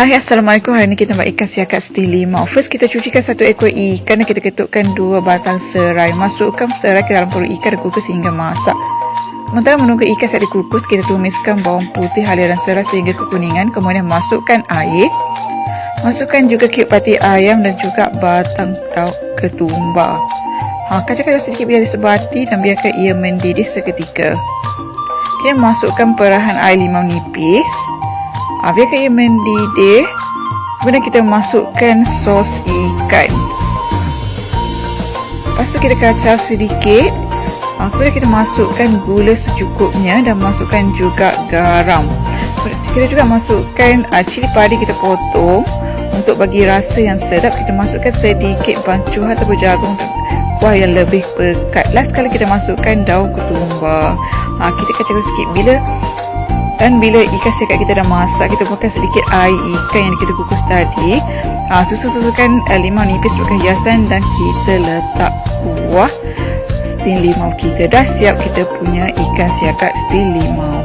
Hai Assalamualaikum. Hari ni kita buat ikan siakat stil limau First kita cucikan satu ekor ikan kita ketukkan dua batang serai. Masukkan serai ke dalam perut ikan dan kukus hingga masak. Sementara menunggu ikan siap dikukus Kita tumiskan bawang putih, halia dan serai sehingga kekuningan. Kemudian masukkan air. Masukkan juga cube pati ayam dan juga batang daun ketumbar. Ha, Kacangkan sedikit biar disebati dan biarkan ia mendidih seketika. Kemudian masukkan perahan air limau nipis Ha, biarkan ia mendidih. Kemudian kita masukkan sos ikan. Lepas tu kita kacau sedikit. Ha, kemudian kita masukkan gula secukupnya dan masukkan juga garam. Kita juga masukkan uh, cili padi kita potong untuk bagi rasa yang sedap. Kita masukkan sedikit bancuhan atau jagung kuah yang lebih pekat. Last kali kita masukkan daun ketumbar. Ha, kita kacau sedikit bila dan bila ikan siakat kita dah masak, kita buatkan sedikit air ikan yang kita kukus tadi. Ha, susu-susukan uh, limau nipis untuk hiasan dan kita letak kuah stin limau kita. Dah siap kita punya ikan siakat stin limau.